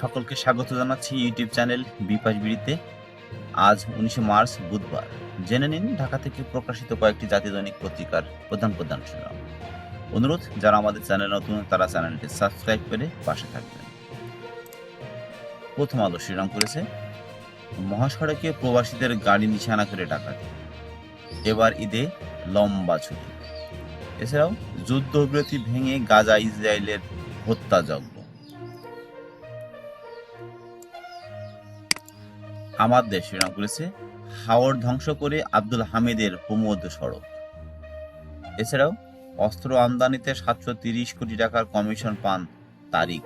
সকলকে স্বাগত জানাচ্ছি ইউটিউব চ্যানেল বিপাশ বিড়িতে। আজ উনিশে মার্চ, বুধবার। জেনে নিন ঢাকা থেকে প্রকাশিত কয়েকটি জাতীয় দৈনিক পত্রিকার প্রধান প্রধান শিরোনাম। অনুরোধ, যারা আমাদের চ্যানেল নতুন, তারা চ্যানেলটি সাবস্ক্রাইব করে পাশে থাকবেন। প্রথম আলো শিরোনাম করেছে, মহাসড়কে প্রবাসীদের গাড়ি নিশানা করে ডাকাতি। এবার ঈদে লম্বা ছুটি। এছাড়াও যুদ্ধবিরতি ভেঙে গাজা ইসরায়েলের হত্যাযজ্ঞ দেশ শিরোনাম করেছে। হাওড় ধ্বংস করে আব্দুল হামিদের প্রমোদ সড়ক। এছাড়াও, অস্ত্র আমদানিতে সাতশো তিরিশ কোটি টাকার কমিশন পান তারিখ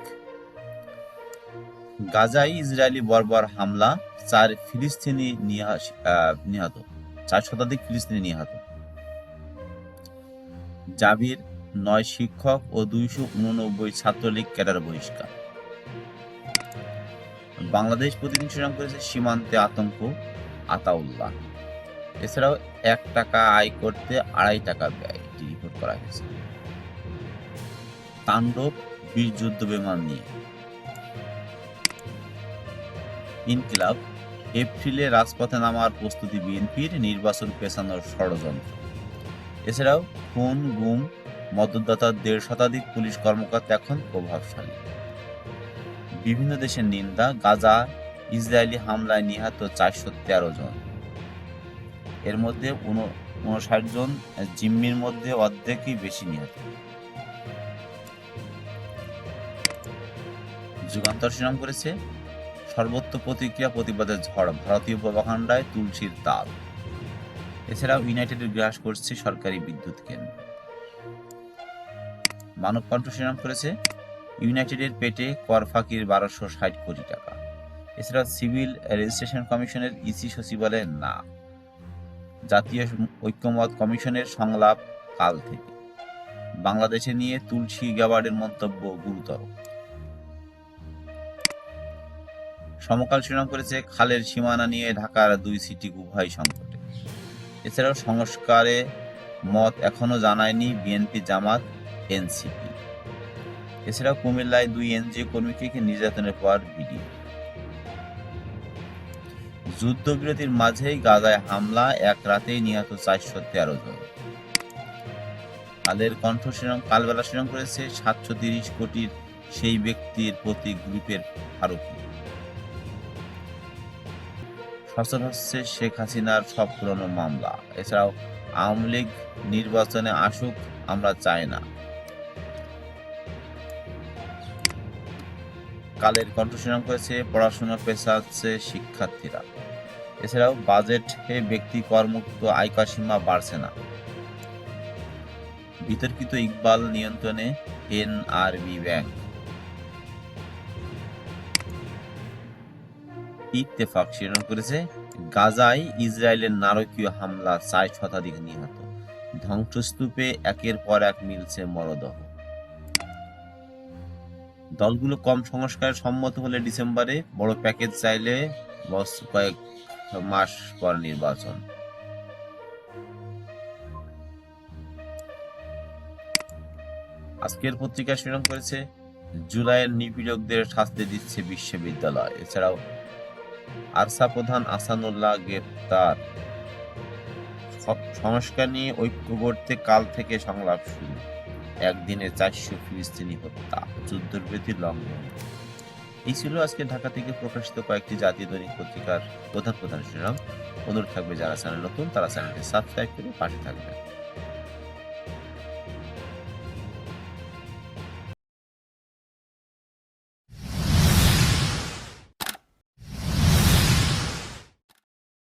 গাজায় ইসরায়েলি বর্বর হামলা, চার ফিলিস্তিনি নিহত। চার শতাধিক ফিলিস্তিনি নিহত। জাবির নয় শিক্ষক ও দুইশো উননব্বই ছাত্রলীগ ক্যাডার বহিষ্কার। বাংলাদেশ প্রতিদিন শিরোনাম করেছে সীমান্তে আতঙ্ক, আতাউল্লাহ। এছাড়াও এক টাকা আয় করতে আড়াই টাকা ব্যয়, এটি রিপোর্ট করা হয়েছে। তাণ্ডব বীর যুদ্ধ বিমান নিয়ে। ইনকিলাব, এপ্রিলে রাজপথে নামার প্রস্তুতি বিএনপির, নির্বাচন পেছানোর ষড়যন্ত্র। এছাড়াও খুন, গুম, মদতদাতার দেড় শতাধিক পুলিশ কর্মকর্তা এখন প্রভাবশালী। বিভিন্ন দেশের নিন্দা গাজা, ইসরায়েলি হামলায় নিহত চারশো তেরো জন। এর মধ্যে উনষাট জন জিম্মির মধ্যে অর্ধেকই বেশি নিহত। যুগান্তর শিরোনাম করেছে সর্বত্র প্রতিক্রিয়া প্রতিবাদের ঝড়, ভারতীয় প্রভাকাণ্ডায় তুলসীর তাল এছাড়াও ইউনাইটেডের গ্রাস করছে সরকারি বিদ্যুৎ কেন্দ্র। মানব কণ্ঠ শিরোনাম করেছে ইউনাইটেডের পেটে কর ফাঁকির বারোশো ষাট কোটি টাকা। এছাড়া সিভিল রেজিস্ট্রেশন কমিশনের ইসি সচিবালয়ের না। জাতীয় ঐক্যমত কমিশনের সংলাপ কাল থেকে। বাংলাদেশে নিয়ে তুলসী গ্যাওয়ার্ডের মন্তব্য গুরুতর। সমকাল শিরোনাম করেছে খালের সীমানা নিয়ে ঢাকার দুই সিটি উভয় সংকটে। এছাড়াও সংস্কারে মত এখনও জানায়নি বিএনপি জামাত, এনসিপি। এছাড়াও কুমিল্লায় দুই এনজিও কর্মীকে নির্যাতনের পর ভিডিও যুদ্ধবিরতির মাঝেই গাজায় হামলা, এক রাতেই নিহত চারশো তেরো জন। কালের কণ্ঠ শিরোনাম কালবেলা শিরোনাম করেছে সাতশো তিরিশ কোটির সেই ব্যক্তির প্রতি গ্রুপের ফারুকি সচল হচ্ছে শেখ হাসিনার সব পুরনো মামলা। এছাড়াও আওয়ামী লীগ নির্বাচনে আসুক, আমরা চাই না। কালের কণ্ঠশীলন করেছে পড়াশোনা পেশাচ্ছে শিক্ষার্থীরা। এছাড়াও বাজেটে ব্যক্তি করমুক্ত আয়কর সীমা বাড়ছে না। বিতর্কিত ইকবাল নিয়ন্ত্রণে এনআরবি ব্যাংক। ইত্তেফাক শিরোনাম করেছে, গাজায় ইসরায়েলের নারকীয় হামলা চার শতাধিক নিহত। ধ্বংসস্তূপে একের পর এক মিলছে মরদেহ। দলগুলো কম সংস্কার সম্মত হলে ডিসেম্বরে বড় প্যাকেজ চাইলে বস কয়েক মাস পর নির্বাচন। আজকের পত্রিকা শিরোনাম করেছে, জুলাইয়ের নিপীড়কদের শাস্তি দিচ্ছে বিশ্ববিদ্যালয়। এছাড়াও আরসা প্রধান আসানুল্লাহ গ্রেপ্তার। স- সংস্কার নিয়ে ঐক্য গড়তে কাল থেকে সংলাপ শুরু। একদিনে চারশো ফিলিস্তিনি হত্যা যুদ্ধবিরতির লঙ্ঘন। এই ছিল আজকে ঢাকা থেকে প্রকাশিত কয়েকটি জাতীয় দৈনিক পত্রিকার প্রধান প্রধান শিরোনাম। অনুরোধ থাকবে যারা চ্যানেল নতুন, তারা চ্যানেলটি সাবস্ক্রাইব করে পাশে থাকবেন।